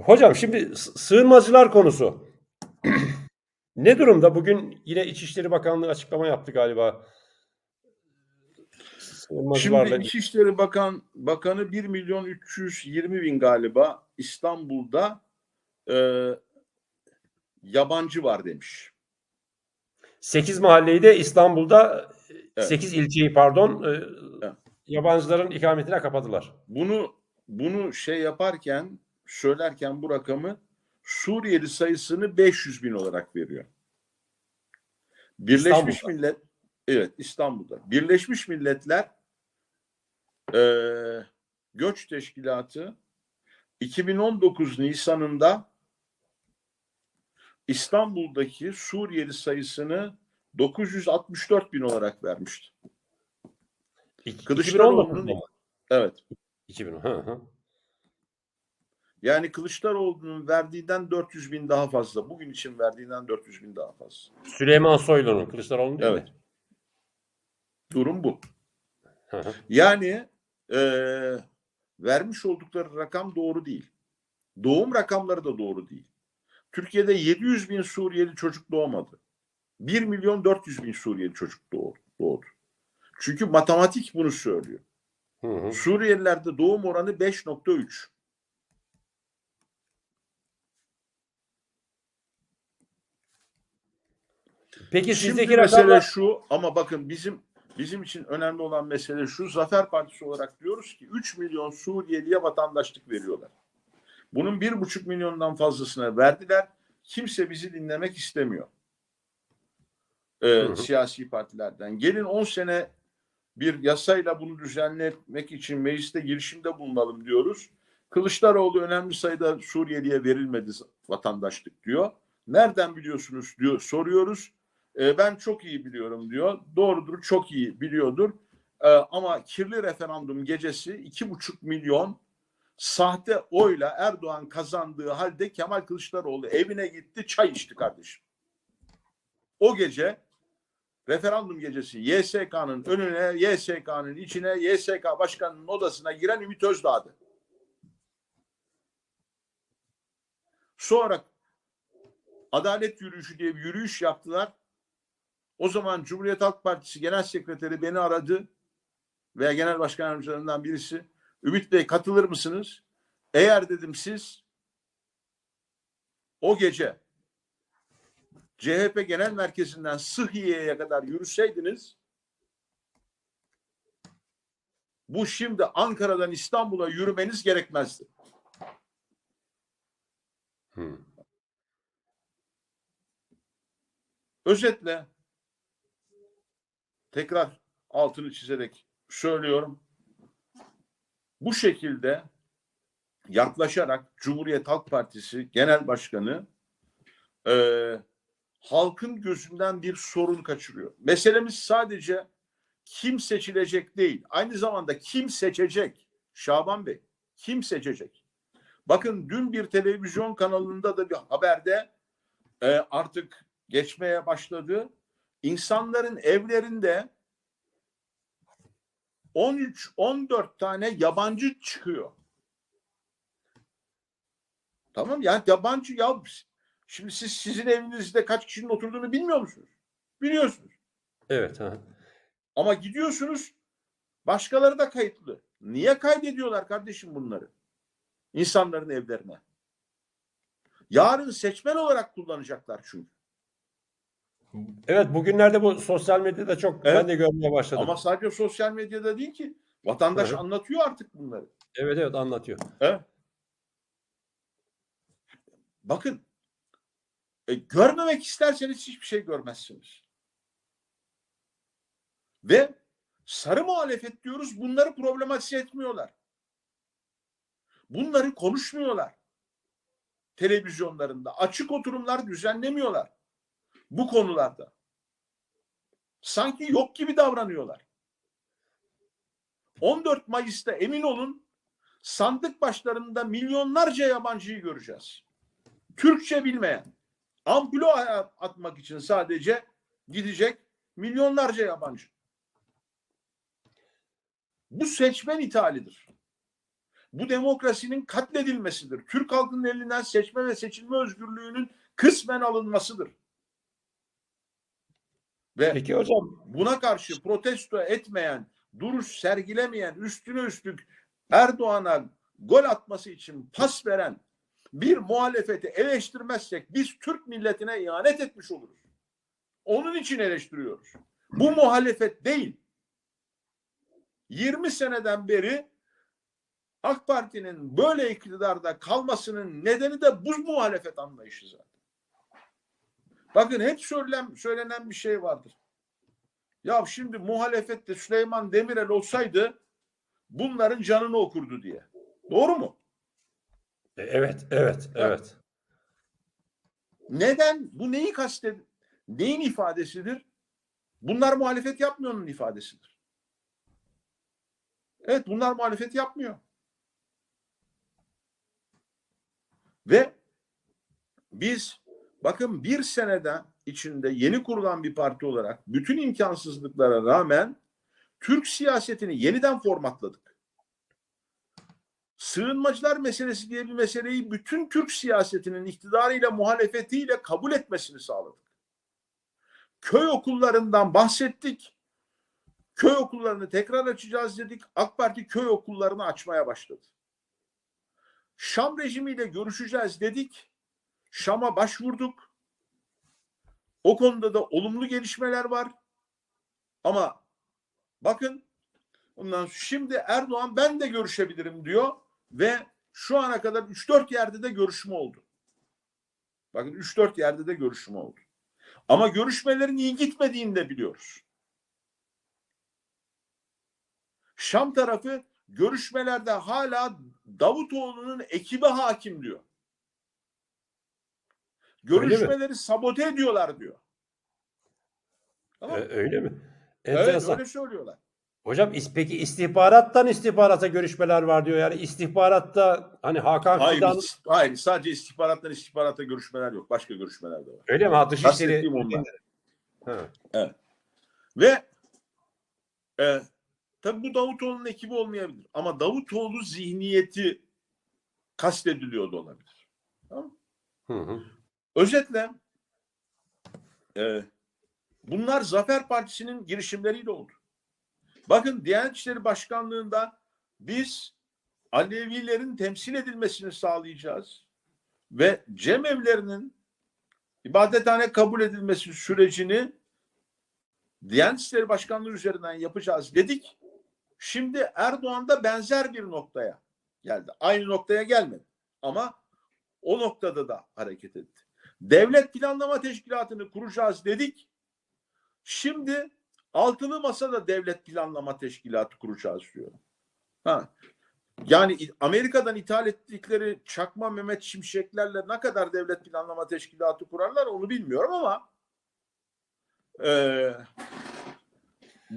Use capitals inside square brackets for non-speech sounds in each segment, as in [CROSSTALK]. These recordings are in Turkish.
Hocam şimdi sı- sığınmacılar konusu. ne durumda? Bugün yine İçişleri Bakanlığı açıklama yaptı galiba. Şimdi İçişleri Bakan Bakanı 1 milyon 320 bin galiba İstanbul'da e, yabancı var demiş. 8 mahalleyi de İstanbul'da Evet. 8 ilçeyi pardon e, Evet. yabancıların ikametine kapadılar. Bunu bunu şey yaparken söylerken bu rakamı Suriyeli sayısını 500 bin olarak veriyor. Birleşmiş İstanbul'da. Millet evet İstanbul'da. Birleşmiş Milletler eee Göç Teşkilatı 2019 Nisan'ında İstanbul'daki Suriyeli sayısını 964 bin olarak vermişti. Kılıçdaroğlu'nun 2019'da mı? evet 2010. Hı hı. Yani Kılıçdaroğlu'nun verdiğinden 400 bin daha fazla. Bugün için verdiğinden 400 bin daha fazla. Süleyman Soylu'nun Kılıçdaroğlu'nun değil Evet. mi? Durum bu. Yani eee, vermiş oldukları rakam doğru değil. Doğum rakamları da doğru değil. Türkiye'de 700 bin Suriyeli çocuk doğmadı. 1 milyon 400 bin Suriyeli çocuk doğdu. doğdu. Çünkü matematik bunu söylüyor. Hı hı. Suriyelilerde doğum oranı 5.3. Peki Şimdi sizdeki mesele rakamlar şu ama bakın bizim bizim için önemli olan mesele şu. Zafer Partisi olarak diyoruz ki 3 milyon Suriyeliye vatandaşlık veriyorlar. Bunun bir buçuk milyondan fazlasına verdiler. Kimse bizi dinlemek istemiyor. Ee, Hı hı. siyasi partilerden. Gelin 10 sene bir yasayla bunu düzenlemek için mecliste girişimde bulunalım diyoruz. Kılıçdaroğlu önemli sayıda Suriyeliye verilmedi vatandaşlık diyor. Nereden biliyorsunuz diyor soruyoruz. E, ben çok iyi biliyorum diyor. Doğrudur çok iyi biliyordur. E, ama kirli referandum gecesi iki buçuk milyon sahte oyla Erdoğan kazandığı halde Kemal Kılıçdaroğlu evine gitti çay içti kardeşim. O gece referandum gecesi YSK'nın önüne, YSK'nın içine, YSK başkanının odasına giren Ümit Özdağ'dı. Sonra adalet yürüyüşü diye bir yürüyüş yaptılar. O zaman Cumhuriyet Halk Partisi Genel Sekreteri beni aradı veya Genel Başkan Yardımcılarından birisi. Ümit Bey katılır mısınız? Eğer dedim siz o gece CHP Genel Merkezi'nden Sıhhiye'ye kadar yürüseydiniz bu şimdi Ankara'dan İstanbul'a yürümeniz gerekmezdi. Hı. Özetle tekrar altını çizerek söylüyorum. Bu şekilde yaklaşarak Cumhuriyet Halk Partisi Genel Başkanı e, halkın gözünden bir sorun kaçırıyor. Meselemiz sadece kim seçilecek değil. Aynı zamanda kim seçecek? Şaban Bey, kim seçecek? Bakın dün bir televizyon kanalında da bir haberde e, artık geçmeye başladı. İnsanların evlerinde 13-14 tane yabancı çıkıyor. Tamam yani yabancı ya şimdi siz sizin evinizde kaç kişinin oturduğunu bilmiyor musunuz? Biliyorsunuz. Evet. hı. Ama gidiyorsunuz başkaları da kayıtlı. Niye kaydediyorlar kardeşim bunları? İnsanların evlerine. Yarın seçmen olarak kullanacaklar çünkü. Evet bugünlerde bu sosyal medyada çok ben Evet. de görmeye başladım. Ama sadece sosyal medyada değil ki. Vatandaş hı. anlatıyor artık bunları. Evet evet anlatıyor. Evet. Bakın e, görmemek isterseniz hiçbir şey görmezsiniz. Ve sarı muhalefet diyoruz bunları problematize etmiyorlar. Bunları konuşmuyorlar. Televizyonlarında açık oturumlar düzenlemiyorlar. Bu konularda. Sanki yok gibi davranıyorlar. 14 Mayıs'ta emin olun sandık başlarında milyonlarca yabancıyı göreceğiz. Türkçe bilmeyen, ampulü atmak için sadece gidecek milyonlarca yabancı. Bu seçmen ithalidir. bu demokrasinin katledilmesidir. Türk halkının elinden seçme ve seçilme özgürlüğünün kısmen alınmasıdır. Ve Peki hocam buna karşı protesto etmeyen, duruş sergilemeyen, üstüne üstlük Erdoğan'a gol atması için pas veren bir muhalefeti eleştirmezsek biz Türk milletine ihanet etmiş oluruz. Onun için eleştiriyoruz. Bu muhalefet değil. 20 seneden beri AK Parti'nin böyle iktidarda kalmasının nedeni de bu muhalefet anlayışı zaten. Bakın hep söylenen, söylenen bir şey vardır. Ya şimdi muhalefette Süleyman Demirel olsaydı bunların canını okurdu diye. Doğru mu? E, evet evet evet. Neden? Bu neyi kastet? Neyin ifadesidir? Bunlar muhalefet yapmıyor'nun ifadesidir. Evet bunlar muhalefet yapmıyor. Ve biz bakın bir senede içinde yeni kurulan bir parti olarak bütün imkansızlıklara rağmen Türk siyasetini yeniden formatladık. Sığınmacılar meselesi diye bir meseleyi bütün Türk siyasetinin iktidarıyla muhalefetiyle kabul etmesini sağladık. Köy okullarından bahsettik. Köy okullarını tekrar açacağız dedik. AK Parti köy okullarını açmaya başladı. Şam rejimiyle görüşeceğiz dedik. Şam'a başvurduk. O konuda da olumlu gelişmeler var. Ama bakın ondan şimdi Erdoğan ben de görüşebilirim diyor ve şu ana kadar 3-4 yerde de görüşme oldu. Bakın 3-4 yerde de görüşme oldu. Ama görüşmelerin iyi gitmediğini de biliyoruz. Şam tarafı görüşmelerde hala Davutoğlu'nun ekibi hakim diyor. Görüşmeleri sabote ediyorlar diyor. Tamam. E, mı? öyle mi? evet Enteresan. öyle söylüyorlar. Hocam peki istihbarattan istihbarata görüşmeler var diyor. Yani istihbaratta hani Hakan Hayır, Fidan hayır sadece istihbarattan istihbarata görüşmeler yok. Başka görüşmeler de var. öyle mi? Ha, Dışişleri. Ha. Ve e, tabii bu Davutoğlu'nun ekibi olmayabilir. Ama Davutoğlu zihniyeti kastediliyor da olabilir. Tamam? Hı hı. Özetle e, bunlar Zafer Partisi'nin girişimleriyle oldu. Bakın Diyanet İşleri Başkanlığı'nda biz Alevilerin temsil edilmesini sağlayacağız ve cemevlerinin ibadethane kabul edilmesi sürecini Diyanet İşleri Başkanlığı üzerinden yapacağız dedik. Şimdi Erdoğan da benzer bir noktaya geldi. Aynı noktaya gelmedi ama o noktada da hareket etti. Devlet Planlama Teşkilatı'nı kuracağız dedik. Şimdi altılı masada devlet planlama teşkilatı kuracağız diyor. Ha. Yani Amerika'dan ithal ettikleri çakma Mehmet Şimşeklerle ne kadar devlet planlama teşkilatı kurarlar onu bilmiyorum ama e,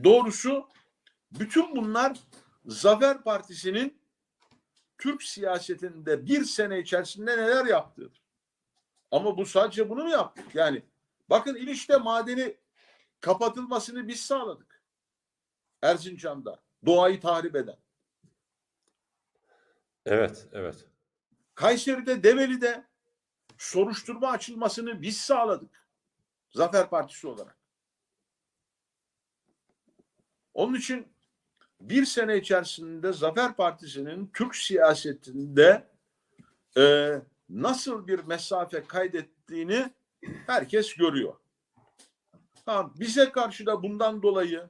doğrusu bütün bunlar Zafer Partisi'nin Türk siyasetinde bir sene içerisinde neler yaptığıdır. Ama bu sadece bunu mu yaptık? Yani bakın İliş'te madeni kapatılmasını biz sağladık. Erzincan'da doğayı tahrip eden. Evet, evet. Kayseri'de, Develi'de soruşturma açılmasını biz sağladık. Zafer Partisi olarak. Onun için bir sene içerisinde Zafer Partisi'nin Türk siyasetinde e, nasıl bir mesafe kaydettiğini herkes görüyor. Ha, bize karşı da bundan dolayı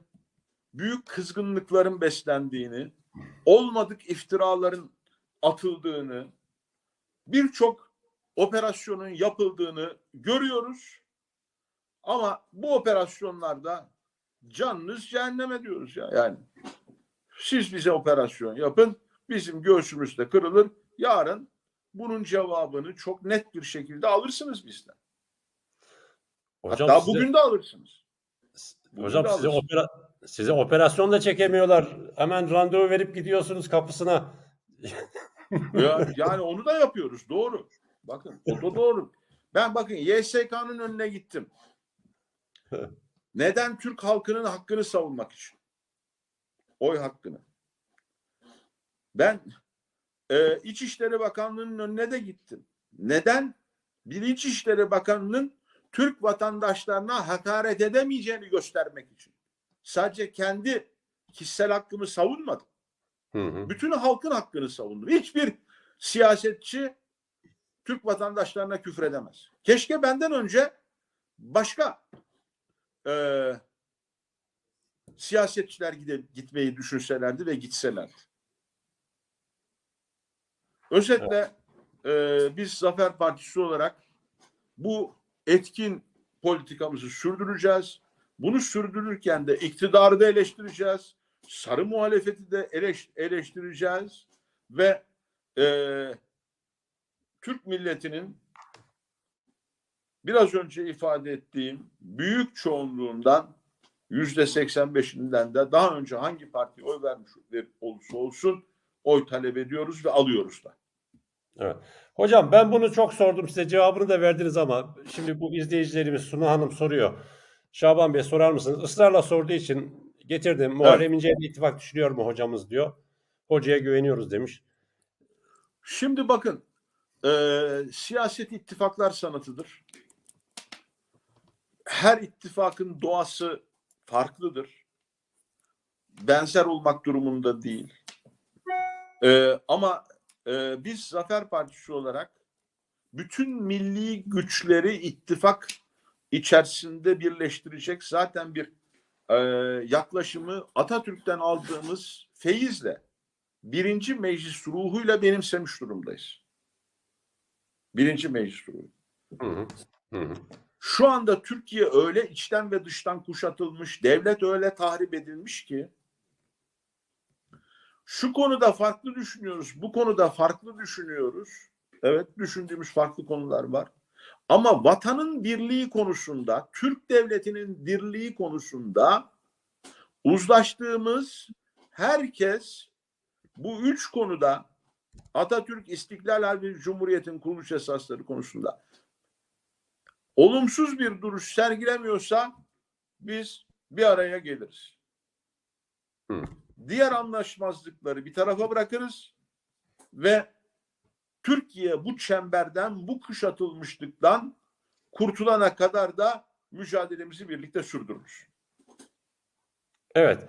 büyük kızgınlıkların beslendiğini, olmadık iftiraların atıldığını, birçok operasyonun yapıldığını görüyoruz. Ama bu operasyonlarda canınız cehenneme diyoruz ya. Yani siz bize operasyon yapın, bizim göğsümüz de kırılır. Yarın bunun cevabını çok net bir şekilde alırsınız bizden. Hocam Hatta size, bugün de alırsınız. bugün hocam de size, alırsınız. opera, size operasyon da çekemiyorlar. Hemen randevu verip gidiyorsunuz kapısına. [LAUGHS] Ya, yani onu da yapıyoruz. Doğru. Bakın o da doğru. Ben bakın YSK'nın önüne gittim. Neden? Türk halkının hakkını savunmak için. Oy hakkını. Ben e, İçişleri Bakanlığı'nın önüne de gittim. Neden? Bir İçişleri Bakanı'nın Türk vatandaşlarına hakaret edemeyeceğini göstermek için. Sadece kendi kişisel hakkımı savunmadım. Hı hı. Bütün halkın hakkını savundum. Hiçbir siyasetçi Türk vatandaşlarına küfür edemez. Keşke benden önce başka e, siyasetçiler gide, gitmeyi düşünselerdi ve gitselerdi. Özetle e, biz Zafer Partisi olarak bu etkin politikamızı sürdüreceğiz. Bunu sürdürürken de iktidarı da eleştireceğiz. Sarı muhalefeti de eleş, eleştireceğiz. Ve e, Türk milletinin biraz önce ifade ettiğim büyük çoğunluğundan yüzde 85'inden de daha önce hangi parti oy vermiş olursa olsun oy talep ediyoruz ve alıyoruz da. Evet. Hocam ben bunu çok sordum size cevabını da verdiniz ama şimdi bu izleyicilerimiz Suna Hanım soruyor. Şaban Bey sorar mısınız? Israrla sorduğu için getirdim. Muharrem İnce ile ittifak düşünüyor mu hocamız diyor. Hocaya güveniyoruz demiş. Şimdi bakın e, siyaset ittifaklar sanatıdır. Her ittifakın doğası farklıdır. Benzer olmak durumunda değil. E, ama e, biz Zafer Partisi olarak bütün milli güçleri ittifak içerisinde birleştirecek zaten bir e, yaklaşımı Atatürk'ten aldığımız feyizle birinci meclis ruhuyla benimsemiş durumdayız. Birinci meclis ruhu. Hı hı. Hı hı. Şu anda Türkiye öyle içten ve dıştan kuşatılmış, devlet öyle tahrip edilmiş ki şu konuda farklı düşünüyoruz, bu konuda farklı düşünüyoruz. Evet, düşündüğümüz farklı konular var. Ama vatanın birliği konusunda, Türk devletinin birliği konusunda uzlaştığımız herkes bu üç konuda Atatürk İstiklal Harbi Cumhuriyet'in kuruluş esasları konusunda olumsuz bir duruş sergilemiyorsa biz bir araya geliriz. Hı. Diğer anlaşmazlıkları bir tarafa bırakırız ve Türkiye bu çemberden, bu kuşatılmışlıktan kurtulana kadar da mücadelemizi birlikte sürdürürüz. Evet.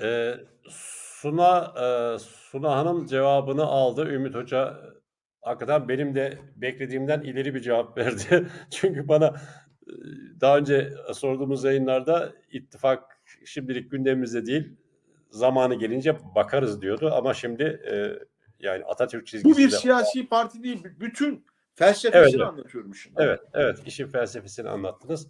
Ee, Suna e, Suna Hanım cevabını aldı. Ümit Hoca hakikaten benim de beklediğimden ileri bir cevap verdi. [LAUGHS] Çünkü bana e, daha önce sorduğumuz yayınlarda ittifak şimdilik gündemimizde değil. Zamanı gelince bakarız diyordu ama şimdi e, yani Atatürk Bu çizgisi bir de- siyasi parti değil, bütün felsefesini Evet. anlatıyorum şimdi. Evet, evet. işin felsefesini anlattınız.